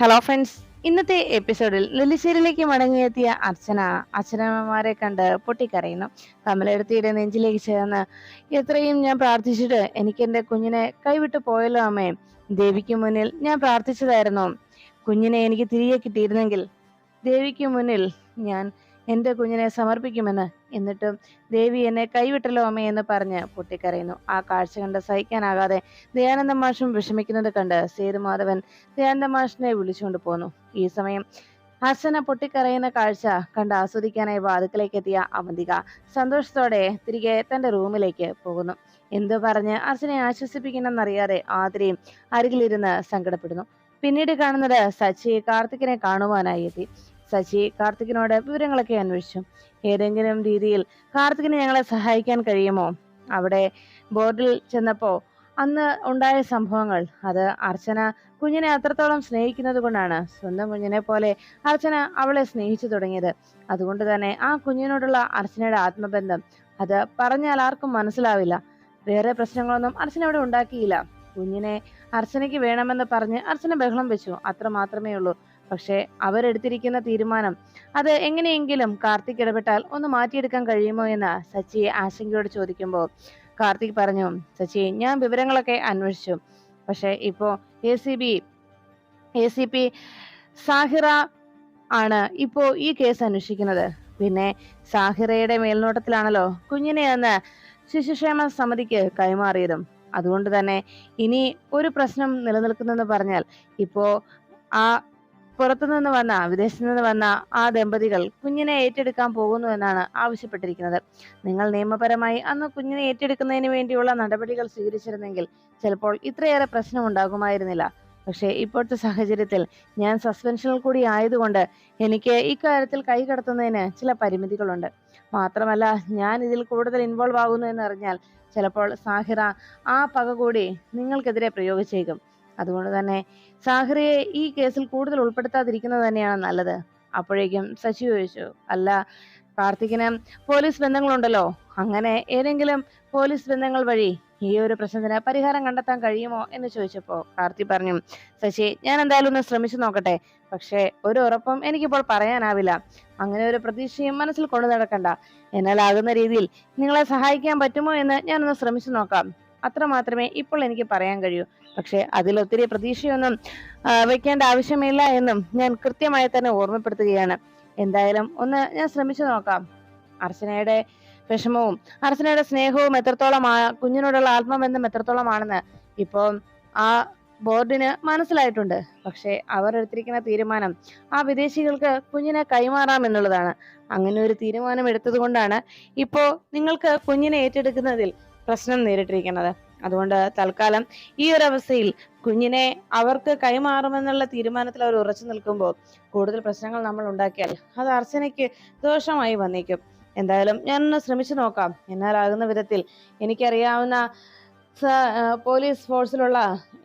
Hello friends ഇന്നത്തെ എപ്പിസോഡിൽ നെല്ലിശ്ശേരിയിലേക്ക് മടങ്ങിയെത്തിയ അർച്ചന. അച്ഛനമ്മമാരെ കണ്ട് പൊട്ടിക്കരയുന്നു. കമലെടുത്തിയുടെ നെഞ്ചിലേക്ക് ചേർന്ന് എത്രയും ഞാൻ പ്രാർത്ഥിച്ചിട്ട് എനിക്ക് എന്റെ കുഞ്ഞിനെ കൈവിട്ടു പോയല്ലോ അമ്മേ. ദേവിക്ക് മുന്നിൽ ഞാൻ പ്രാർത്ഥിച്ചതായിരുന്നു. കുഞ്ഞിനെ എനിക്ക് തിരികെ കിട്ടിയിരുന്നെങ്കിൽ ദേവിക്ക് മുന്നിൽ ഞാൻ എന്റെ കുഞ്ഞിനെ സമർപ്പിക്കുമെന്ന്. എന്നിട്ടും ദേവി എന്നെ കൈവിട്ടല്ലോ അമ്മയെന്ന് പറഞ്ഞ് പൊട്ടിക്കരയുന്നു. ആ കാഴ്ച കണ്ട് സഹിക്കാനാകാതെ ദയാനന്ദ മാഷും വിഷമിക്കുന്നത് കണ്ട് സേതുമാധവൻ ദയാനന്ദ മാഷിനെ വിളിച്ചുകൊണ്ട് പോന്നു. ഈ സമയം ഹസന പൊട്ടിക്കരയുന്ന കാഴ്ച കണ്ട് ആസ്വദിക്കാനായി വാതുക്കലേക്ക് എത്തിയ അവന്തിക സന്തോഷത്തോടെ തിരികെ തന്റെ റൂമിലേക്ക് പോകുന്നു. എന്തു പറഞ്ഞ് അർച്ചനെ ആശ്വസിപ്പിക്കണമെന്നറിയാതെ ആതിരയും അരികിലിരുന്ന് സങ്കടപ്പെടുന്നു. പിന്നീട് കാണുന്നത് സച്ചി കാർത്തികിനെ കാണുവാനായി എത്തി. സച്ചി കാർത്തികിനോട് വിവരങ്ങളൊക്കെ അന്വേഷിച്ചു. ഏതെങ്കിലും രീതിയിൽ കാർത്തികിന് ഞങ്ങളെ സഹായിക്കാൻ കഴിയുമോ? അവിടെ ബോർഡിൽ ചെന്നപ്പോ അന്ന് ഉണ്ടായ സംഭവങ്ങൾ. അത് അർച്ചന കുഞ്ഞിനെ അത്രത്തോളം സ്നേഹിക്കുന്നത് കൊണ്ടാണ്. സ്വന്തം കുഞ്ഞിനെ പോലെ അർച്ചന അവളെ സ്നേഹിച്ചു തുടങ്ങിയത്. അതുകൊണ്ട് തന്നെ ആ കുഞ്ഞിനോടുള്ള അർച്ചനയുടെ ആത്മബന്ധം. അത് പറഞ്ഞാൽ ആർക്കും മനസ്സിലാവില്ല. വേറെ പ്രശ്നങ്ങളൊന്നും അർച്ചന അവിടെ ഉണ്ടാക്കിയില്ല. കുഞ്ഞിനെ അർച്ചനയ്ക്ക് വേണമെന്ന് പറഞ്ഞ് അർച്ചന ബഹളം വെച്ചു. അത്ര മാത്രമേ ഉള്ളൂ. പക്ഷേ അവരെടുത്തിരിക്കുന്ന തീരുമാനം അത് എങ്ങനെയെങ്കിലും കാർത്തിക് ഇടപെട്ടാൽ ഒന്ന് മാറ്റിയെടുക്കാൻ കഴിയുമോ എന്ന് സച്ചി ആശങ്കയോട് ചോദിക്കുമ്പോൾ കാർത്തിക് പറഞ്ഞു സച്ചി ഞാൻ വിവരങ്ങളൊക്കെ അന്വേഷിച്ചു. പക്ഷെ ഇപ്പോ A C B A C P Sahira ആണ് ഇപ്പോ ഈ കേസ് അന്വേഷിക്കുന്നത്. പിന്നെ സാഹിറയുടെ മേൽനോട്ടത്തിലാണല്ലോ കുഞ്ഞിനെ അന്ന് ശിശുക്ഷേമ സമിതിക്ക് കൈമാറിയതും. അതുകൊണ്ട് തന്നെ ഇനി ഒരു പ്രശ്നം നിലനിൽക്കുന്നെന്ന് പറഞ്ഞാൽ ഇപ്പോ ആ പുറത്തുനിന്ന് വന്ന വിദേശത്തു നിന്ന് വന്ന ആ ദമ്പതികൾ കുഞ്ഞിനെ ഏറ്റെടുക്കാൻ പോകുന്നു എന്നാണ് ആവശ്യപ്പെട്ടിരിക്കുന്നത്. നിങ്ങൾ നിയമപരമായി അന്ന് കുഞ്ഞിനെ ഏറ്റെടുക്കുന്നതിന് വേണ്ടിയുള്ള നടപടികൾ സ്വീകരിച്ചിരുന്നെങ്കിൽ ചിലപ്പോൾ ഇത്രയേറെ പ്രശ്നം ഉണ്ടാകുമായിരുന്നില്ല. പക്ഷേ ഇപ്പോഴത്തെ സാഹചര്യത്തിൽ ഞാൻ സസ്പെൻഷനിൽ കൂടി ആയതുകൊണ്ട് എനിക്ക് ഇക്കാര്യത്തിൽ കൈ കടത്തുന്നതിന് ചില പരിമിതികളുണ്ട്. മാത്രമല്ല ഞാൻ ഇതിൽ കൂടുതൽ ഇൻവോൾവ് ആകുന്നു എന്നറിഞ്ഞാൽ ചിലപ്പോൾ സാഹിറ ആ പക കൂടി നിങ്ങൾക്കെതിരെ പ്രയോഗിച്ചേക്കും. അതുകൊണ്ട് തന്നെ സാഹിറയെ ഈ കേസിൽ കൂടുതൽ ഉൾപ്പെടുത്താതിരിക്കുന്നത് തന്നെയാണ് നല്ലത്. അപ്പോഴേക്കും ശശി ചോദിച്ചു അല്ല കാർത്തിക്കിന് പോലീസ് ബന്ധങ്ങളുണ്ടല്ലോ അങ്ങനെ ഏതെങ്കിലും പോലീസ് ബന്ധങ്ങൾ വഴി ഈ ഒരു പ്രശ്നത്തിന് പരിഹാരം കണ്ടെത്താൻ കഴിയുമോ? എന്ന് ചോദിച്ചപ്പോ കാർത്തി പറഞ്ഞു ശശി ഞാൻ എന്തായാലും ഒന്ന് ശ്രമിച്ചു നോക്കട്ടെ പക്ഷേ ഒരു ഉറപ്പും എനിക്കിപ്പോൾ പറയാനാവില്ല. അങ്ങനെ ഒരു പ്രതീക്ഷയും മനസ്സിൽ കൊണ്ടു നടക്കണ്ട. എന്നാലാകുന്ന രീതിയിൽ നിങ്ങളെ സഹായിക്കാൻ പറ്റുമോ എന്ന് ഞാനൊന്ന് ശ്രമിച്ചു നോക്കാം. അത്ര മാത്രമേ ഇപ്പോൾ എനിക്ക് പറയാൻ കഴിയൂ. പക്ഷേ അതിൽ ഒത്തിരി പ്രതീക്ഷയൊന്നും വെക്കേണ്ട ആവശ്യമില്ല എന്നും ഞാൻ കൃത്യമായി തന്നെ ഓർമ്മപ്പെടുത്തുകയാണ്. എന്തായാലും ഒന്ന് ഞാൻ ശ്രമിച്ചു നോക്കാം. അർച്ചനയുടെ വിഷമവും അർച്ചനയുടെ സ്നേഹവും എത്രത്തോളം കുഞ്ഞിനോടുള്ള ആത്മബന്ധം എത്രത്തോളമാണെന്ന് ഇപ്പോൾ ആ ബോർഡിന് മനസ്സിലായിട്ടുണ്ട്. പക്ഷേ അവർ എടുത്തിരിക്കുന്ന തീരുമാനം ആ വിദേശികൾക്ക് കുഞ്ഞിനെ കൈമാറാം എന്നുള്ളതാണ്. അങ്ങനെ ഒരു തീരുമാനം എടുത്തത് കൊണ്ടാണ് ഇപ്പോ നിങ്ങൾക്ക് കുഞ്ഞിനെ ഏറ്റെടുക്കുന്നതിൽ പ്രശ്നം നേരിട്ടിരിക്കുന്നത്. അതുകൊണ്ട് തൽക്കാലം ഈ ഒരു അവസ്ഥയിൽ കുഞ്ഞിനെ അവർക്ക് കൈമാറുമെന്നുള്ള തീരുമാനത്തിൽ അവർ ഉറച്ചു നിൽക്കുമ്പോൾ കൂടുതൽ പ്രശ്നങ്ങൾ നമ്മൾ ഉണ്ടാക്കിയാൽ അത് അർച്ചനയ്ക്ക് ദോഷമായി വന്നേക്കും. എന്തായാലും ഞാൻ ഒന്ന് ശ്രമിച്ചു നോക്കാം. എന്നാലാകുന്ന വിധത്തിൽ എനിക്കറിയാവുന്ന പോലീസ് ഫോഴ്സിലുള്ള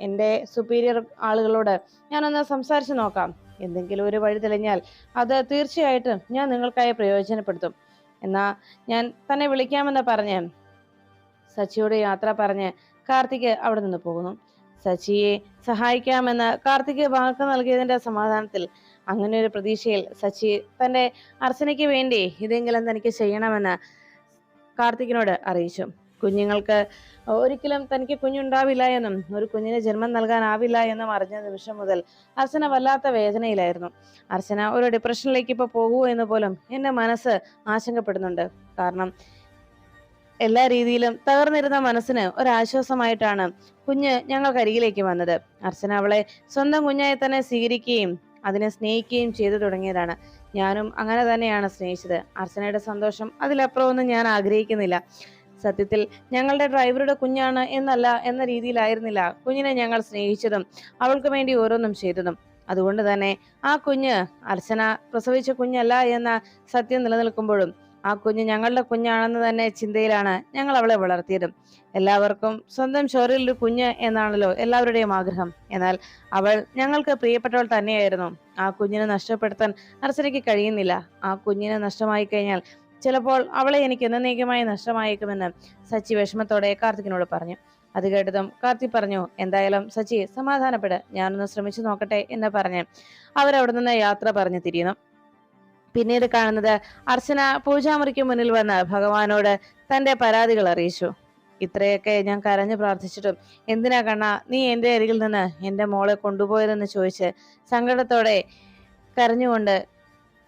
എന്റെ സുപ്പീരിയർ ആളുകളോട് ഞാനൊന്ന് സംസാരിച്ചു നോക്കാം. എന്തെങ്കിലും ഒരു വഴി തെളിഞ്ഞാൽ അത് തീർച്ചയായിട്ടും ഞാൻ നിങ്ങൾക്കായി പ്രയോജനപ്പെടുത്തും. എന്നാ ഞാൻ തന്നെ വിളിക്കാമെന്ന് പറഞ്ഞ് സച്ചിയോട് യാത്ര പറഞ്ഞ് കാർത്തിക് അവിടെ നിന്ന് പോകുന്നു. സച്ചിയെ സഹായിക്കാമെന്ന് കാർത്തിക് വാക്ക് നൽകിയതിന്റെ സമാധാനത്തിൽ അങ്ങനെ ഒരു പ്രതീക്ഷയിൽ സച്ചി തന്റെ അർച്ചനയ്ക്ക് വേണ്ടി ഇതെങ്കിലും തനിക്ക് ചെയ്യണമെന്ന് കാർത്തികിനോട് അറിയിച്ചു. കുഞ്ഞുങ്ങൾക്ക് ഒരിക്കലും തനിക്ക് കുഞ്ഞുണ്ടാവില്ല എന്നും ഒരു കുഞ്ഞിന് ജന്മം നൽകാനാവില്ല എന്നും അറിഞ്ഞ നിമിഷം മുതൽ അർച്ചന വല്ലാത്ത വേദനയിലായിരുന്നു. അർച്ചന ഒരു ഡിപ്രഷനിലേക്ക് ഇപ്പൊ പോകുമോ എന്ന് പോലും എന്റെ മനസ്സ് ആശങ്കപ്പെടുന്നുണ്ട്. കാരണം എല്ലാ രീതിയിലും തകർന്നിരുന്ന മനസ്സിന് ഒരാശ്വാസമായിട്ടാണ് കുഞ്ഞ് ഞങ്ങൾക്കരികിലേക്ക് വന്നത്. അർച്ചന അവളെ സ്വന്തം കുഞ്ഞായി തന്നെ സ്വീകരിക്കുകയും അതിനെ സ്നേഹിക്കുകയും ചെയ്തു തുടങ്ങിയതാണ്. ഞാനും അങ്ങനെ തന്നെയാണ് സ്നേഹിച്ചത്. അർച്ചനയുടെ സന്തോഷം അതിലപ്പുറമൊന്നും ഞാൻ ആഗ്രഹിക്കുന്നില്ല. സത്യത്തിൽ ഞങ്ങളുടെ ഡ്രൈവറുടെ കുഞ്ഞാണ് എന്നല്ല എന്ന രീതിയിലായിരുന്നില്ല കുഞ്ഞിനെ ഞങ്ങൾ സ്നേഹിച്ചതും അവൾക്ക് വേണ്ടി ഓരോന്നും ചെയ്തതും. അതുകൊണ്ട് തന്നെ ആ കുഞ്ഞ് അർച്ചന പ്രസവിച്ച കുഞ്ഞല്ല എന്ന സത്യം നിലനിൽക്കുമ്പോഴും ആ കുഞ്ഞ് ഞങ്ങളുടെ കുഞ്ഞാണെന്ന് തന്നെ ചിന്തയിലാണ് ഞങ്ങൾ അവളെ വളർത്തിയതും. എല്ലാവർക്കും സ്വന്തം ഷോറിൽ ഒരു കുഞ്ഞ് എന്നാണല്ലോ എല്ലാവരുടെയും ആഗ്രഹം. എന്നാൽ അവൾ ഞങ്ങൾക്ക് പ്രിയപ്പെട്ടവൾ തന്നെയായിരുന്നു. ആ കുഞ്ഞിനെ നഷ്ടപ്പെടുത്താൻ അർച്ചനയ്ക്ക് കഴിയുന്നില്ല. ആ കുഞ്ഞിനെ നഷ്ടമായി കഴിഞ്ഞാൽ ചിലപ്പോൾ അവളെ എനിക്ക് എന്നേക്കുമായി നഷ്ടമായേക്കുമെന്ന് സച്ചി വിഷമത്തോടെ കാർത്തികിനോട് പറഞ്ഞു. അത് കേട്ടതും കാർത്തി പറഞ്ഞു എന്തായാലും സച്ചി സമാധാനപ്പെട്. ഞാനൊന്ന് ശ്രമിച്ചു നോക്കട്ടെ എന്ന് പറഞ്ഞ് അവരവിടെ നിന്ന് യാത്ര പറഞ്ഞു തിരിയുന്നു. പിന്നീട് കാണുന്നത് അർച്ചന പൂജാമുറിക്ക് മുന്നിൽ വന്ന് ഭഗവാനോട് തന്റെ പരാതികൾ അറിയിച്ചു. ഇത്രയൊക്കെ ഞാൻ കരഞ്ഞു പ്രാർത്ഥിച്ചിട്ടും എന്തിനാ കണ്ണ നീ എന്റെ അരികിൽ നിന്ന് എന്റെ മോളെ കൊണ്ടുപോയതെന്ന് ചോദിച്ച് സങ്കടത്തോടെ കരഞ്ഞുകൊണ്ട്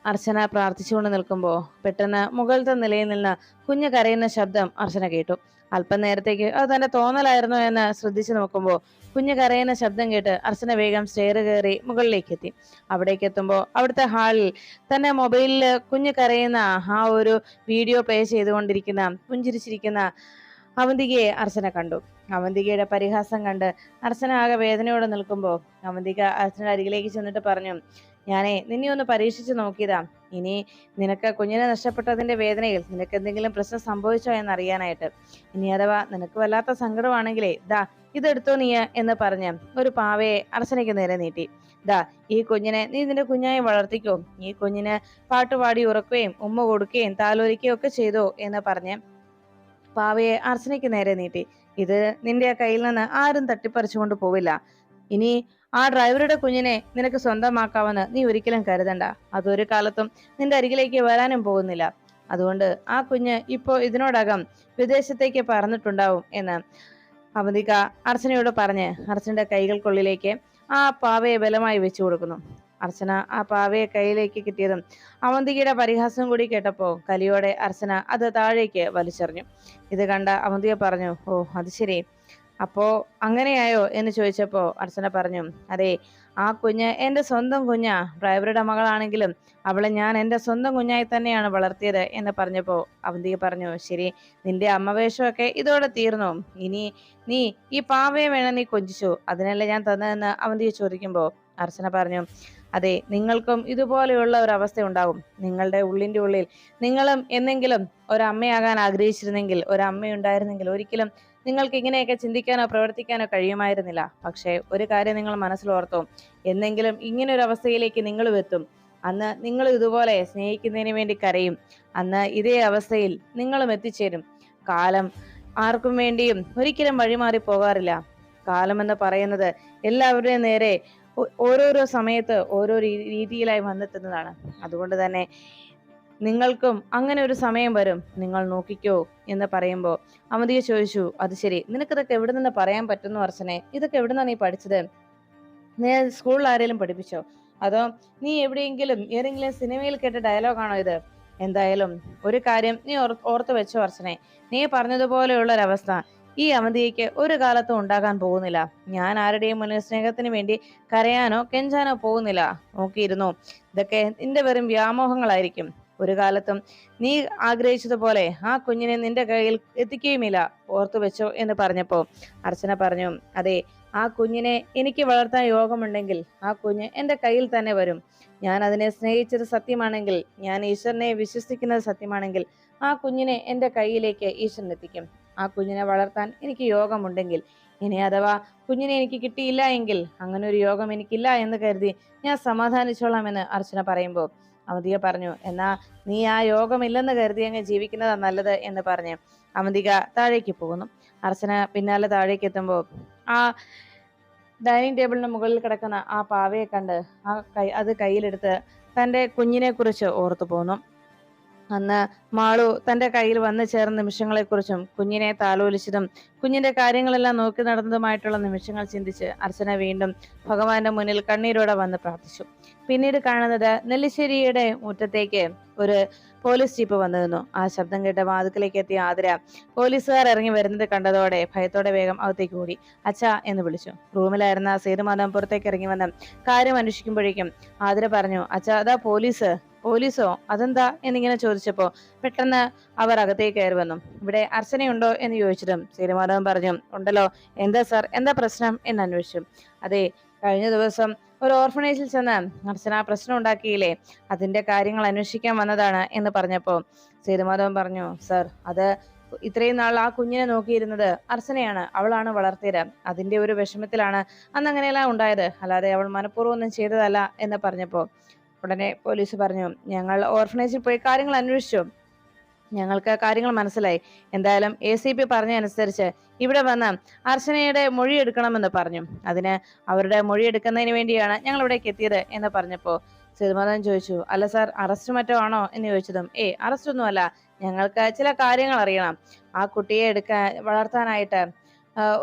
അർച്ചന പ്രാർത്ഥിച്ചുകൊണ്ട് നിൽക്കുമ്പോൾ പെട്ടെന്ന് മുകളിലത്തെ നിലയിൽ നിന്ന് കുഞ്ഞ് കരയുന്ന ശബ്ദം അർച്ചന കേട്ടു. അല്പം നേരത്തേക്ക് അത് തന്റെ തോന്നലായിരുന്നു എന്ന് ശ്രദ്ധിച്ചു നോക്കുമ്പോൾ കുഞ്ഞ് കരയുന്ന ശബ്ദം കേട്ട് അർച്ചന വേഗം സ്റ്റെയർ കയറി മുകളിലേക്ക് എത്തി. അവിടേക്ക് എത്തുമ്പോൾ അവിടുത്തെ ഹാളിൽ തന്നെ മൊബൈലിൽ കുഞ്ഞ് കരയുന്ന ആ ഒരു വീഡിയോ പ്ലേ ചെയ്തുകൊണ്ടിരിക്കുന്ന പുഞ്ചിരിച്ചിരിക്കുന്ന അവന്തികയെ അർച്ചന കണ്ടു. അവന്തികയുടെ പരിഹാസം കണ്ട് അർച്ചന ആകെ വേദനയോടെ നിൽക്കുമ്പോൾ അവന്തിക അർച്ചനയുടെ അരികിലേക്ക് ചെന്നിട്ട് പറഞ്ഞു ഞാനേ നിന്നെ ഒന്ന് പരീക്ഷിച്ച് നോക്കിയതാ. ഇനി നിനക്ക് കുഞ്ഞിനെ നഷ്ടപ്പെട്ടതിന്റെ വേദനയിൽ നിനക്ക് എന്തെങ്കിലും പ്രശ്നം സംഭവിച്ചോ എന്നറിയാനായിട്ട്. ഇനി അഥവാ നിനക്ക് വല്ലാത്ത സങ്കടമാണെങ്കിലേ ദാ ഇതെടുത്തോ നീ എന്ന് പറഞ്ഞ് ഒരു പാവയെ അർച്ചനയ്ക്ക് നേരെ നീട്ടി. ദാ ഈ കുഞ്ഞിനെ നീ നിന്റെ കുഞ്ഞായി വളർത്തിക്കോ. ഈ കുഞ്ഞിന് പാട്ടുപാടി ഉറക്കുകയും ഉമ്മ കൊടുക്കുകയും താലോലിക്കുകയും ഒക്കെ ചെയ്തോ എന്ന് പറഞ്ഞ് പാവയെ അർച്ചനയ്ക്ക് നേരെ നീട്ടി. ഇത് നിന്റെ കയ്യിൽ നിന്ന് ആരും തട്ടിപ്പറിച്ചുകൊണ്ട് പോവില്ല. ഇനി ആ ഡ്രൈവറുടെ കുഞ്ഞിനെ നിനക്ക് സ്വന്തമാക്കാമെന്ന് നീ ഒരിക്കലും കരുതണ്ട. അതൊരു കാലത്തും നിന്റെ അരികിലേക്ക് വരാനും പോകുന്നില്ല. അതുകൊണ്ട് ആ കുഞ്ഞ് ഇപ്പോ ഇതിനോടകം വിദേശത്തേക്ക് പറന്നിട്ടുണ്ടാവും എന്ന് അവന്തിക അർച്ചനയോട് പറഞ്ഞ് അർച്ചനയുടെ കൈകൾക്കുള്ളിലേക്ക് ആ പാവയെ ബലമായി വെച്ചു കൊടുക്കുന്നു. അർച്ചന ആ പാവയെ കയ്യിലേക്ക് കിട്ടിയതും അവന്തികയുടെ പരിഹാസം കൂടി കേട്ടപ്പോ കലിയോടെ അർച്ചന അത് താഴേക്ക് വലിച്ചെറിഞ്ഞു. ഇത് കണ്ട അവന്തിക പറഞ്ഞു ഓ അത് ശരി. അപ്പോ അങ്ങനെയായോ എന്ന് ചോദിച്ചപ്പോ അർച്ചന പറഞ്ഞു അതെ ആ കുഞ്ഞ് എന്റെ സ്വന്തം കുഞ്ഞാ. ഡ്രൈവറുടെ മകളാണെങ്കിലും അവളെ ഞാൻ എന്റെ സ്വന്തം കുഞ്ഞായി തന്നെയാണ് വളർത്തിയത് എന്ന് പറഞ്ഞപ്പോ അവന്തിക പറഞ്ഞു ശരി നിന്റെ അമ്മവേഷമൊക്കെ ഇതോടെ തീർന്നു? ഇനി നീ ഈ പാവയെ വേണം നീ കൊഞ്ചിച്ചു. അതിനല്ലേ ഞാൻ തന്നതെന്ന് അവന്തിക ചോദിക്കുമ്പോ അർച്ചന പറഞ്ഞു അതെ നിങ്ങൾക്കും ഇതുപോലെയുള്ള ഒരു അവസ്ഥ ഉണ്ടാകും. നിങ്ങളുടെ ഉള്ളിന്റെ ഉള്ളിൽ നിങ്ങളും എന്നെങ്കിലും ഒരമ്മയാകാൻ ആഗ്രഹിച്ചിരുന്നെങ്കിൽ ഒരമ്മയുണ്ടായിരുന്നെങ്കിൽ ഒരിക്കലും നിങ്ങൾക്ക് ഇങ്ങനെയൊക്കെ ചിന്തിക്കാനോ പ്രവർത്തിക്കാനോ കഴിയുമായിരുന്നില്ല. പക്ഷേ ഒരു കാര്യം നിങ്ങൾ മനസ്സിലോർത്തു. എന്നെങ്കിലും ഇങ്ങനെ ഒരു അവസ്ഥയിലേക്ക് നിങ്ങളും എത്തും. അന്ന് നിങ്ങൾ ഇതുപോലെ സ്നേഹിക്കുന്നതിന് വേണ്ടി കരയും. അന്ന് ഇതേ അവസ്ഥയിൽ നിങ്ങളും എത്തിച്ചേരും. കാലം ആർക്കും വേണ്ടിയും ഒരിക്കലും വഴിമാറി പോകാറില്ല. കാലം എന്ന് പറയുന്നത് എല്ലാവരുടെയും നേരെ ഓരോരോ സമയത്ത് ഓരോ രീതിയിലായി വന്നെത്തുന്നതാണ്. അതുകൊണ്ട് തന്നെ നിങ്ങൾക്കും അങ്ങനെ ഒരു സമയം വരും നിങ്ങൾ നോക്കിക്കോ എന്ന് പറയുമ്പോൾ അമിതിയെ ചോദിച്ചു അത് ശരി നിനക്കിതൊക്കെ എവിടെ നിന്ന് പറയാൻ പറ്റുന്നു അർച്ചനെ? ഇതൊക്കെ എവിടെ നിന്നാണ് നീ പഠിച്ചത്? നീ സ്കൂളിൽ ആരെങ്കിലും പഠിപ്പിച്ചോ? അതോ നീ എവിടെയെങ്കിലും ഏതെങ്കിലും സിനിമയിൽ കേട്ട ഡയലോഗാണോ ഇത്? എന്തായാലും ഒരു കാര്യം നീ ഓർത്ത് വെച്ചോ അർച്ചനെ നീ പറഞ്ഞതുപോലെയുള്ള ഒരവസ്ഥ ഈ അവധിക്ക് ഒരു കാലത്തും ഉണ്ടാകാൻ പോകുന്നില്ല. ഞാൻ ആരുടെയും മുന്നിൽ സ്നേഹത്തിന് വേണ്ടി കരയാനോ കെഞ്ചാനോ പോകുന്നില്ല. നോക്കിയിരുന്നു? ഇതൊക്കെ നിന്റെ വെറും വ്യാമോഹങ്ങളായിരിക്കും. ഒരു കാലത്തും. നീ ആഗ്രഹിച്ചതുപോലെ ആ കുഞ്ഞിനെ നിന്റെ കയ്യിൽ എത്തിക്കുകയുമില്ല ഓർത്തു വെച്ചോ എന്ന് പറഞ്ഞപ്പോ അർച്ചന പറഞ്ഞു അതെ ആ കുഞ്ഞിനെ എനിക്ക് വളർത്താൻ യോഗമുണ്ടെങ്കിൽ ആ കുഞ്ഞ് എന്റെ കയ്യിൽ തന്നെ വരും. ഞാൻ അതിനെ സ്നേഹിച്ചത് സത്യമാണെങ്കിൽ ഞാൻ ഈശ്വരനെ വിശ്വസിക്കുന്നത് സത്യമാണെങ്കിൽ ആ കുഞ്ഞിനെ എന്റെ കയ്യിലേക്ക് ഈശ്വരൻ എത്തിക്കും. ആ കുഞ്ഞിനെ വളർത്താൻ എനിക്ക് യോഗമുണ്ടെങ്കിൽ ഇനി അഥവാ കുഞ്ഞിനെ എനിക്ക് കിട്ടിയില്ല എങ്കിൽ അങ്ങനെ ഒരു യോഗം എനിക്കില്ല എന്ന് കരുതി ഞാൻ സമാധാനിച്ചോളാം എന്ന് അർച്ചന പറയുമ്പോൾ അവന്തിക പറഞ്ഞു എന്നാ നീ ആ യോഗമില്ലെന്ന് കരുതി അങ്ങ് ജീവിക്കുന്നതാ നല്ലത് എന്ന് പറഞ്ഞ് അവന്തിക താഴേക്ക് പോകുന്നു. അർച്ചന പിന്നാലെ താഴേക്ക് എത്തുമ്പോൾ ആ ഡൈനിങ് ടേബിളിന് മുകളിൽ കിടക്കുന്ന ആ പാവയെ കണ്ട് ആ കൈ അത് കയ്യിലെടുത്ത് തന്റെ കുഞ്ഞിനെ കുറിച്ച് ഓർത്തു പോന്നു. അന്ന് മാളു തന്റെ കയ്യിൽ വന്നു ചേർന്ന നിമിഷങ്ങളെക്കുറിച്ചും കുഞ്ഞിനെ താലോലിച്ചതും കുഞ്ഞിന്റെ കാര്യങ്ങളെല്ലാം നോക്കി നടന്നതുമായിട്ടുള്ള നിമിഷങ്ങൾ ചിന്തിച്ച് അർച്ചന വീണ്ടും ഭഗവാന്റെ മുന്നിൽ കണ്ണീരോടെ വന്ന് പ്രാർത്ഥിച്ചു. പിന്നീട് കാണുന്നത് നെല്ലിശ്ശേരിയുടെ മുറ്റത്തേക്ക് ഒരു പോലീസ് ജീപ്പ് വന്നിരുന്നു ആ ശബ്ദം കേട്ട വാതുക്കലേക്ക് എത്തിയ ആതിര പോലീസുകാർ ഇറങ്ങി വരുന്നത് കണ്ടതോടെ ഭയത്തോടെ വേഗം അകത്തേക്ക് ഓടി. അച്ഛ എന്ന് വിളിച്ചു. റൂമിലായിരുന്ന സേതുമാധവൻ പുറത്തേക്ക് ഇറങ്ങി വന്ന് കാര്യം അന്വേഷിക്കുമ്പോഴേക്കും ആതിര പറഞ്ഞു അച്ഛ അതാ പോലീസ്. പോലീസോ അതെന്താ എന്നിങ്ങനെ ചോദിച്ചപ്പോ പെട്ടെന്ന് അവർ അകത്തേക്ക് കയറി വന്നു. ഇവിടെ അർച്ചനയുണ്ടോ? എന്ന് ചോദിച്ചിട്ടും ശ്രീമാധവൻ പറഞ്ഞു ഉണ്ടല്ലോ. എന്താ സാർ? എന്താ പ്രശ്നം? എന്ന് അന്വേഷിച്ചു. അതെ കഴിഞ്ഞ ദിവസം ഒരു ഓർഫണേജിൽ ചെന്ന് അർച്ചന പ്രശ്നം ഉണ്ടാക്കിയില്ലേ? അതിന്റെ കാര്യങ്ങൾ അന്വേഷിക്കാൻ വന്നതാണ് എന്ന് പറഞ്ഞപ്പോ സേതുമാധവൻ പറഞ്ഞു സർ അത് ഇത്രയും നാൾ ആ കുഞ്ഞിനെ നോക്കിയിരുന്നത് അർച്ചനയാണ്. അവളാണ് വളർത്തിയത്. അതിന്റെ ഒരു വിഷമത്തിലാണ് അന്ന് അങ്ങനെയെല്ലാം ഉണ്ടായത്. അല്ലാതെ അവൾ മനഃപൂർവം ഒന്നും ചെയ്തതല്ല എന്ന് പറഞ്ഞപ്പോ ഉടനെ പോലീസ് പറഞ്ഞു ഞങ്ങൾ ഓർഫനേജിൽ പോയി കാര്യങ്ങൾ അന്വേഷിച്ചു. ഞങ്ങൾക്ക് കാര്യങ്ങൾ മനസ്സിലായി. എന്തായാലും എ സി പി പറഞ്ഞതനുസരിച്ച് ഇവിടെ വന്ന് അർച്ചനയുടെ മൊഴി എടുക്കണമെന്ന് പറഞ്ഞു. അതിന് അവരുടെ മൊഴി എടുക്കുന്നതിന് വേണ്ടിയാണ് ഞങ്ങൾ ഇവിടേക്ക് എത്തിയത് എന്ന് പറഞ്ഞപ്പോൾ സേതുമാധവൻ ചോദിച്ചു അല്ല സാർ അറസ്റ്റ് മറ്റോ ആണോ? എന്ന് ചോദിച്ചതും ഏ അറസ്റ്റ് ഒന്നുമല്ല. ഞങ്ങൾക്ക് ചില കാര്യങ്ങൾ അറിയണം. ആ കുട്ടിയെ എടുക്കാൻ വളർത്താനായിട്ട്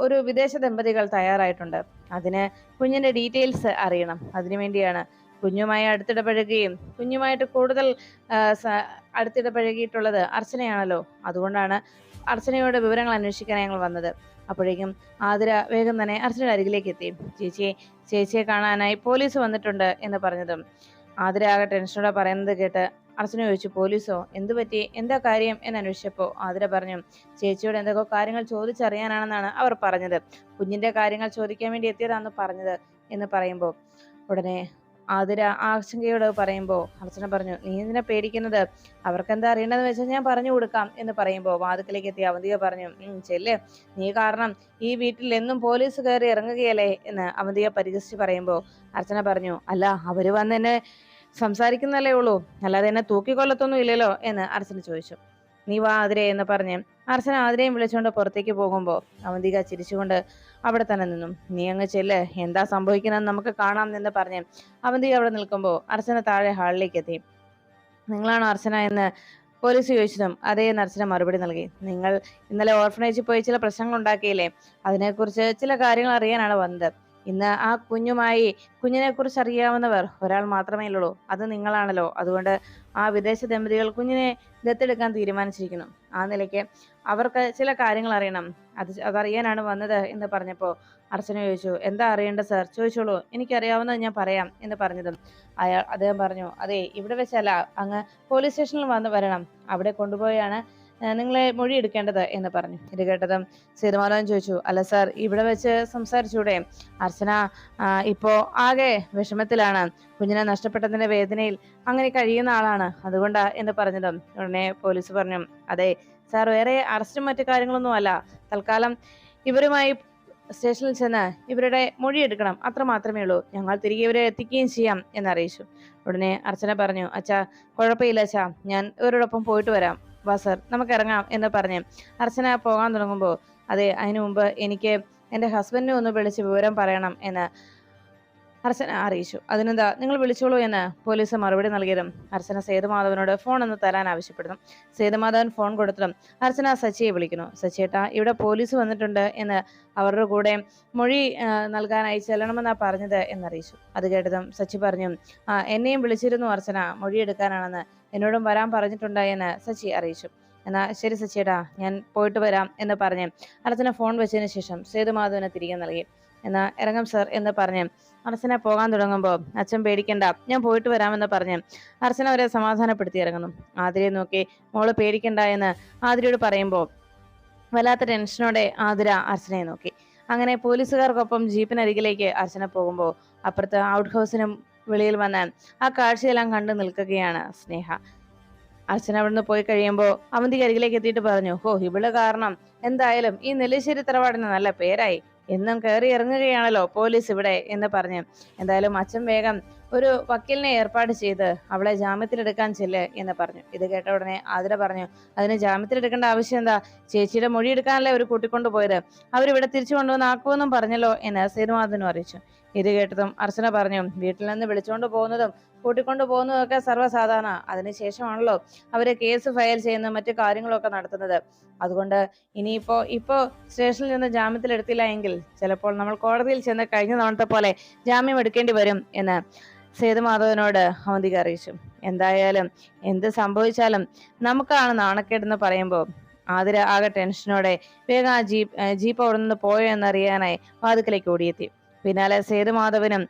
ഒരു വിദേശ ദമ്പതികൾ തയ്യാറായിട്ടുണ്ട്. അതിന് കുഞ്ഞിന്റെ ഡീറ്റെയിൽസ് അറിയണം. അതിനുവേണ്ടിയാണ് കുഞ്ഞുമായി അടുത്തിടപഴകുകയും കുഞ്ഞുമായിട്ട് കൂടുതൽ അടുത്തിടപഴകിയിട്ടുള്ളത് അർച്ചനയാണല്ലോ. അതുകൊണ്ടാണ് അർച്ചനയോട് വിവരങ്ങൾ അന്വേഷിക്കാൻ ഞങ്ങൾ വന്നത്. അപ്പോഴേക്കും ആതിര വേഗം തന്നെ അർച്ചനയുടെ അരികിലേക്ക് എത്തി. ചേച്ചിയെ ചേച്ചിയെ കാണാനായി പോലീസ് വന്നിട്ടുണ്ട് എന്ന് പറഞ്ഞതും ആതിര ആകെ ടെൻഷനോടെ പറയുന്നത് കേട്ട് അർച്ചന ചോദിച്ചു പോലീസോ? എന്തു പറ്റി? എന്താ കാര്യം? എന്ന് അന്വേഷിച്ചപ്പോൾ ആതിര പറഞ്ഞു ചേച്ചിയോട് എന്തൊക്കെ കാര്യങ്ങൾ ചോദിച്ചറിയാനാണെന്നാണ് അവർ പറഞ്ഞത്. കുഞ്ഞിന്റെ കാര്യങ്ങൾ ചോദിക്കാൻ വേണ്ടി എത്തിയതാണെന്ന് പറഞ്ഞത് എന്ന് പറയുമ്പോൾ ഉടനെ ആതിര ആശങ്കയോട് പറയുമ്പോൾ അർച്ചന പറഞ്ഞു നീ എന്തിനാ പേടിക്കുന്നത്? അവർക്ക് എന്താ അറിയേണ്ടതെന്ന് വെച്ചാൽ ഞാൻ പറഞ്ഞു കൊടുക്കാം എന്ന് പറയുമ്പോൾ വാതുക്കലേക്ക് എത്തിയ അവന്തിക പറഞ്ഞു ചെല്ലേ. നീ കാരണം ഈ വീട്ടിൽ എന്നും പോലീസ് കയറി ഇറങ്ങുകയല്ലേ? എന്ന് അവന്തിക പരിഹസിച്ച് പറയുമ്പോൾ അർച്ചന പറഞ്ഞു അല്ല അവർ വന്ന് എന്നെ സംസാരിക്കുന്നല്ലേ ഉള്ളൂ. അല്ലാതെ എന്നെ തൂക്കിക്കൊല്ലത്തൊന്നും ഇല്ലല്ലോ എന്ന് അർച്ചന ചോദിച്ചു. നീ വാ ആതിരെ എന്ന് പറഞ്ഞ് അർച്ചന ആതിരയും വിളിച്ചുകൊണ്ട് പുറത്തേക്ക് പോകുമ്പോൾ അവന്തിക ചിരിച്ചുകൊണ്ട് അവിടെ തന്നെ നിന്നും. നീ അങ്ങ് ചെല്ല് എന്താ സംഭവിക്കുന്നതെന്ന് നമുക്ക് കാണാം എന്ന് പറഞ്ഞ് അവന്തിക അവിടെ നിൽക്കുമ്പോൾ അർച്ചന താഴെ ഹാളിലേക്ക് എത്തി. നിങ്ങളാണോ അർച്ചന? എന്ന് പോലീസ് ചോദിച്ചതും അതേ നർച്ചന മറുപടി നൽകി. നിങ്ങൾ ഇന്നലെ ഓർഫനേജിൽ പോയി ചില പ്രശ്നങ്ങൾ ഉണ്ടാക്കിയില്ലേ? അതിനെക്കുറിച്ച് ചില കാര്യങ്ങൾ അറിയാനാണ് വന്നത്. ഇന്ന് ആ കുഞ്ഞുമായി കുഞ്ഞിനെ കുറിച്ച് അറിയാവുന്നവർ ഒരാൾ മാത്രമേ ഉള്ളൂ. അത് നിങ്ങളാണല്ലോ. അതുകൊണ്ട് ആ വിദേശ ദമ്പതികൾ കുഞ്ഞിനെ ദത്തെടുക്കാൻ തീരുമാനിച്ചിരിക്കുന്നു. ആ നിലയ്ക്ക് അവർക്ക് ചില കാര്യങ്ങൾ അറിയണം. അത് അതറിയാനാണ് വന്നത് എന്ന് പറഞ്ഞപ്പോൾ അർച്ചന ചോദിച്ചു എന്താ അറിയേണ്ടത് സാർ? ചോദിച്ചോളൂ. എനിക്കറിയാവുന്നത് ഞാൻ പറയാം എന്ന് പറഞ്ഞതും അയാൾ അദ്ദേഹം പറഞ്ഞു അതെ ഇവിടെ വെച്ചല്ല. അങ്ങ് പോലീസ് സ്റ്റേഷനിൽ വന്ന് വരണം. അവിടെ കൊണ്ടുപോയാണ് നിങ്ങളെ മൊഴി എടുക്കേണ്ടത് എന്ന് പറഞ്ഞു. ഇത് കേട്ടതും സീതമാധവൻ ചോദിച്ചു അല്ല സാർ ഇവിടെ വെച്ച് സംസാരിച്ചൂടെ? അർച്ചന ഇപ്പോ ആകെ വിഷമത്തിലാണ്. കുഞ്ഞിനെ നഷ്ടപ്പെട്ടതിന്റെ വേദനയിൽ അങ്ങനെ കഴിയുന്ന ആളാണ്. അതുകൊണ്ടാ എന്ന് പറഞ്ഞതും ഉടനെ പോലീസ് പറഞ്ഞു അതെ സാർ വേറെ അറസ്റ്റും മറ്റു കാര്യങ്ങളൊന്നും അല്ല. തൽക്കാലം ഇവരുമായി സ്റ്റേഷനിൽ ചെന്ന് ഇവരുടെ മൊഴി എടുക്കണം. അത്ര മാത്രമേ ഉള്ളൂ. ഞങ്ങൾ തിരികെ ഇവരെ എത്തിക്കുകയും ചെയ്യാം എന്നറിയിച്ചു ഉടനെ അർച്ചന പറഞ്ഞു അച്ഛാ കുഴപ്പമില്ല അച്ഛാ. ഞാൻ ഇവരോടൊപ്പം പോയിട്ട് വരാം. വാ സർ നമുക്ക് ഇറങ്ങാം എന്ന് പറഞ്ഞ് അർച്ചന പോകാൻ തുടങ്ങുമ്പോൾ അതെ അതിനു മുമ്പ് എനിക്ക് എന്റെ ഹസ്ബൻഡിനെ ഒന്ന് വിളിച്ച് വിവരം പറയണം എന്ന് അർച്ചന അറിയിച്ചു. അതിനെന്താ നിങ്ങൾ വിളിച്ചോളൂ എന്ന് പോലീസ് മറുപടി നൽകിയതും അർച്ചന സേതുമാധവനോട് ഫോൺ ഒന്ന് തരാൻ ആവശ്യപ്പെടുന്നു. സേതുമാധവൻ ഫോൺ കൊടുത്തതും അർച്ചന സച്ചിയെ വിളിക്കുന്നു. സച്ചിയേട്ടാ ഇവിടെ പോലീസ് വന്നിട്ടുണ്ട് എന്ന് അവരുടെ കൂടെ മൊഴി നൽകാനായി ചെല്ലണമെന്നാ പറഞ്ഞത് എന്നറിയിച്ചു. അത് കേട്ടതും സച്ചി പറഞ്ഞു ആ എന്നെയും വിളിച്ചിരുന്നു അർച്ചന മൊഴിയെടുക്കാനാണെന്ന് എന്നോടും വരാൻ പറഞ്ഞിട്ടുണ്ട് എന്ന് സച്ചി അറിയിച്ചു. എന്നാ ശരി സച്ചിയേട്ടാ ഞാൻ പോയിട്ട് വരാം എന്ന് പറഞ്ഞ് അർച്ചന ഫോൺ വെച്ചതിന് ശേഷം സേതുമാധവന് തിരികെ നൽകി. എന്നാ ഇറങ്ങാം സർ എന്ന് പറഞ്ഞ് അർച്ചന പോകാൻ തുടങ്ങുമ്പോൾ അച്ഛൻ പേടിക്കണ്ട ഞാൻ പോയിട്ട് വരാമെന്ന് പറഞ്ഞ് അർച്ചന അവരെ സമാധാനപ്പെടുത്തി ഇറങ്ങുന്നു. ആതിരയെ നോക്കി മോൾ പേടിക്കണ്ട എന്ന് ആതിരയോട് പറയുമ്പോൾ വല്ലാത്ത ടെൻഷനോടെ ആതിര അർച്ചനയെ നോക്കി. അങ്ങനെ പോലീസുകാർക്കൊപ്പം ജീപ്പിനരികിലേക്ക് അർച്ചന പോകുമ്പോൾ അപ്പുറത്ത് ഔട്ട് ഹൗസിനും വെളിയിൽ വന്ന് ആ കാഴ്ചയെല്ലാം കണ്ടു നിൽക്കുകയാണ് സ്നേഹ. അർച്ചന അവിടുന്ന് പോയി കഴിയുമ്പോൾ അവന്തിക്ക് അരികിലേക്ക് എത്തിയിട്ട് പറഞ്ഞു ഓ ഇവൾ കാരണം എന്തായാലും ഈ നെല്ലിശ്ശേരി തറവാടിന് നല്ല പേരായി. എന്നും കയറി ഇറങ്ങുകയാണല്ലോ പോലീസ് ഇവിടെ എന്ന് പറഞ്ഞ്. എന്തായാലും അച്ഛൻ വേഗം ഒരു വക്കീലിനെ ഏർപ്പാട് ചെയ്ത് അവളെ ജാമ്യത്തിലെടുക്കാൻ ചെല്ല് എന്ന് പറഞ്ഞു. ഇത് കേട്ട ഉടനെ ആതിര പറഞ്ഞു അതിന് ജാമ്യത്തിലെടുക്കേണ്ട ആവശ്യം എന്താ? ചേച്ചിയുടെ മൊഴി എടുക്കാനല്ലേ അവർ കൂട്ടിക്കൊണ്ടുപോയത് അവരിവിടെ തിരിച്ചു കൊണ്ടുവന്ന് ആക്കുമെന്നും പറഞ്ഞല്ലോ എന്ന് സേതുമാധവനും അറിയിച്ചു. ഇത് കേട്ടതും അർച്ചന പറഞ്ഞു വീട്ടിൽ നിന്ന് വിളിച്ചുകൊണ്ട് പോകുന്നതും കൂട്ടിക്കൊണ്ടു പോകുന്നതൊക്കെ സർവസാധാരണ അതിനുശേഷമാണല്ലോ അവർ കേസ് ഫയൽ ചെയ്യുന്ന മറ്റു കാര്യങ്ങളൊക്കെ നടത്തുന്നത്. അതുകൊണ്ട് ഇനിയിപ്പോ ഇപ്പോ സ്റ്റേഷനിൽ നിന്ന് ജാമ്യത്തിൽ എടുത്തില്ല എങ്കിൽ ചിലപ്പോൾ നമ്മൾ കോടതിയിൽ ചെന്ന് കഴിഞ്ഞ തവണത്തെ പോലെ ജാമ്യം എടുക്കേണ്ടി വരും എന്ന് സേതുമാധവനോട് അവന്തിക അറിയിച്ചു. എന്തായാലും എന്ത് സംഭവിച്ചാലും നമുക്കാണ് നാണക്കേടെന്ന് പറയുമ്പോൾ ആതിര ആകെ ടെൻഷനോടെ വേഗം ആ ജീപ്പ് ജീപ്പ് അവിടെ നിന്ന് പോയോ എന്നറിയാനായി വാതുക്കലേക്ക് ഓടിയെത്തി. പിന്നാലെ സേതുമാധവനും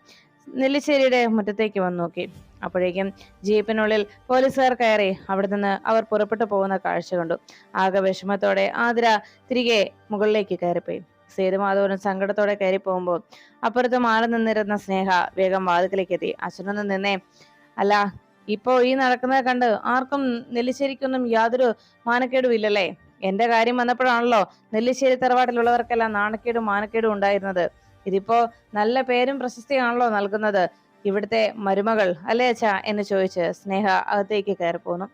നെല്ലിശ്ശേരിയുടെ മുറ്റത്തേക്ക് വന്നു നോക്കി. അപ്പോഴേക്കും ജീപ്പിനുള്ളിൽ പോലീസുകാർ കയറി അവിടെ നിന്ന് അവർ പുറപ്പെട്ടു പോകുന്ന കാഴ്ച കണ്ടു. ആകെ വിഷമത്തോടെ ആതിര തിരികെ മുകളിലേക്ക് കയറിപ്പോയി. സേതുമാധവനും സങ്കടത്തോടെ കയറി പോകുമ്പോൾ അപ്പുറത്ത് മാറി നിന്നിരുന്ന സ്നേഹ വേഗം വാതിക്കലേക്ക് എത്തി. അച്ഛനൊന്ന് നിന്നേ. അല്ല ഇപ്പോ ഈ നടക്കുന്നത് കണ്ട് ആർക്കും നെല്ലിശ്ശേരിക്കൊന്നും യാതൊരു മാനക്കേടും ഇല്ലല്ലേ? എന്റെ കാര്യം വന്നപ്പോഴാണല്ലോ നെല്ലിശ്ശേരി തറവാട്ടിലുള്ളവർക്കെല്ലാം നാണക്കേടും മാനക്കേടും ഉണ്ടായിരുന്നത്. ഇതിപ്പോ നല്ല പേരും പ്രശസ്തിയാണല്ലോ നൽകുന്നത്. ഇവിടുത്തെ മരുമകൾ അല്ലേ അച്ഛാ? എന്ന് ചോദിച്ച് സ്നേഹ അകത്തേക്ക് കയറി പോന്നു.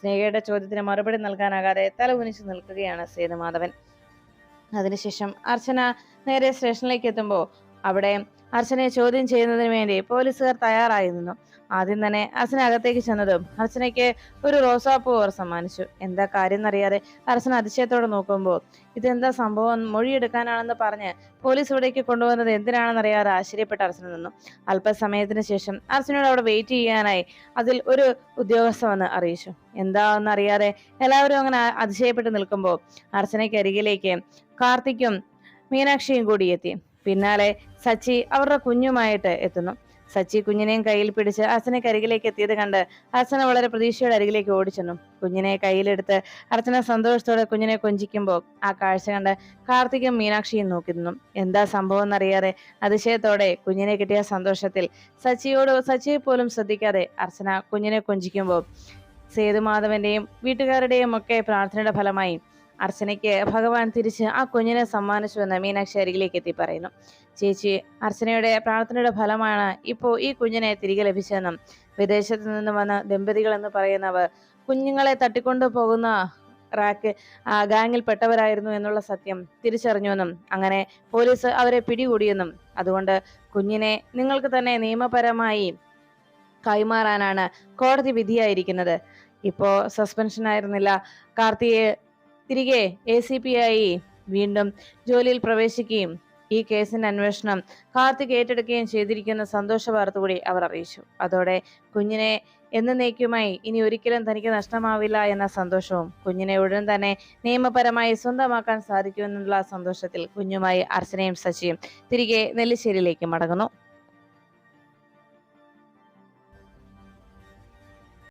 സ്നേഹയുടെ ചോദ്യത്തിന് മറുപടി നൽകാനാകാതെ തല കുനിച്ചു നിൽക്കുകയാണ് സേതുമാധവൻ. അതിനുശേഷം അർച്ചന നേരെ സ്റ്റേഷനിലേക്ക് എത്തുമ്പോൾ അവിടെ അർച്ചനയെ ചോദ്യം ചെയ്യുന്നതിന് വേണ്ടി പോലീസുകാർ തയ്യാറായി നിന്നു ആദ്യം തന്നെ അർച്ചന അകത്തേക്ക് ചെന്നതും അർച്ചനയ്ക്ക് ഒരു റോസാപ്പൂ അവർ സമ്മാനിച്ചു. എന്താ കാര്യം എന്നറിയാതെ അർച്ചന അതിശയത്തോടെ നോക്കുമ്പോൾ ഇതെന്താ സംഭവം? മൊഴിയെടുക്കാനാണെന്ന് പറഞ്ഞ് പോലീസ് ഇവിടേക്ക് കൊണ്ടുവന്നത് എന്തിനാണെന്നറിയാതെ ആശ്ചര്യപ്പെട്ട അർച്ചന നിന്നു. അല്പസമയത്തിന് ശേഷം അർച്ചനയോട് അവിടെ വെയിറ്റ് ചെയ്യാനായി അതിൽ ഒരു ഉദ്യോഗസ്ഥ വന്ന് അറിയിച്ചു. എന്താണെന്ന് അറിയാതെ എല്ലാവരും അങ്ങനെ അതിശയപ്പെട്ട് നിൽക്കുമ്പോൾ അർച്ചനയ്ക്ക് അരികിലേക്ക് കാർത്തിക്കും മീനാക്ഷിയും കൂടി എത്തി. പിന്നാലെ സച്ചി അവരുടെ കുഞ്ഞുമായിട്ട് എത്തുന്നു. സച്ചി കുഞ്ഞിനെയും കയ്യിൽ പിടിച്ച് അർച്ചനയ്ക്ക് അരികിലേക്ക് എത്തിയത് കണ്ട് അർച്ചന വളരെ പ്രതീക്ഷയുടെ അരികിലേക്ക് ഓടിച്ചെന്നു. കുഞ്ഞിനെ കയ്യിലെടുത്ത് അർച്ചന സന്തോഷത്തോടെ കുഞ്ഞിനെ കൊഞ്ചിക്കുമ്പോൾ ആ കാഴ്ച കണ്ട് കാർത്തികും മീനാക്ഷിയും നോക്കി നിന്നു എന്താ സംഭവം എന്നറിയാതെ അതിശയത്തോടെ കുഞ്ഞിനെ കിട്ടിയ സന്തോഷത്തിൽ സച്ചിയോട് സച്ചിയെ പോലും ശ്രദ്ധിക്കാതെ അർച്ചന കുഞ്ഞിനെ കൊഞ്ചിക്കുമ്പോൾ സേതുമാധവന്റെയും വീട്ടുകാരുടെയും ഒക്കെ പ്രാർത്ഥനയുടെ ഫലമായി അർച്ചനയ്ക്ക് ഭഗവാൻ തിരിച്ച് ആ കുഞ്ഞിനെ സമ്മാനിച്ചുവെന്ന് മീനാക്ഷി അരികിലേക്ക് എത്തി പറയുന്നു. ചേച്ചി അർച്ചനയുടെ പ്രാർത്ഥനയുടെ ഫലമാണ് ഇപ്പോൾ ഈ കുഞ്ഞിനെ തിരികെ ലഭിച്ചതെന്നും വിദേശത്ത് നിന്ന് വന്ന ദമ്പതികൾ എന്ന് പറയുന്നവർ കുഞ്ഞുങ്ങളെ തട്ടിക്കൊണ്ടു പോകുന്ന റാക്ക് ആ ഗാങ്ങിൽ പെട്ടവരായിരുന്നു എന്നുള്ള സത്യം തിരിച്ചറിഞ്ഞുവെന്നും അങ്ങനെ പോലീസ് അവരെ പിടികൂടിയെന്നും. അതുകൊണ്ട് കുഞ്ഞിനെ നിങ്ങൾക്ക് തന്നെ നിയമപരമായി കൈമാറാനാണ് കോടതി വിധിയായിരിക്കുന്നത്. ഇപ്പോ സസ്പെൻഷൻ ആയിരുന്നില്ല കാർത്തിയെ തിരികെ എ സി പി ആയി വീണ്ടും ജോലിയിൽ പ്രവേശിക്കുകയും ഈ കേസിന്റെ അന്വേഷണം കാർത്തിക് ഏറ്റെടുക്കുകയും ചെയ്തിരിക്കുന്ന സന്തോഷ വാർത്ത കൂടി അവർ അറിയിച്ചു. അതോടെ കുഞ്ഞിനെ എന്നേക്കുമായി ഇനി ഒരിക്കലും തനിക്ക് നഷ്ടമാവില്ല എന്ന സന്തോഷവും കുഞ്ഞിനെ ഉടൻ തന്നെ നിയമപരമായി സ്വന്തമാക്കാൻ സാധിക്കുമെന്നുള്ള സന്തോഷത്തിൽ കുഞ്ഞുമായി അർച്ചനയും സച്ചിയും തിരികെ നെല്ലിശ്ശേരിയിലേക്ക് മടങ്ങുന്നു.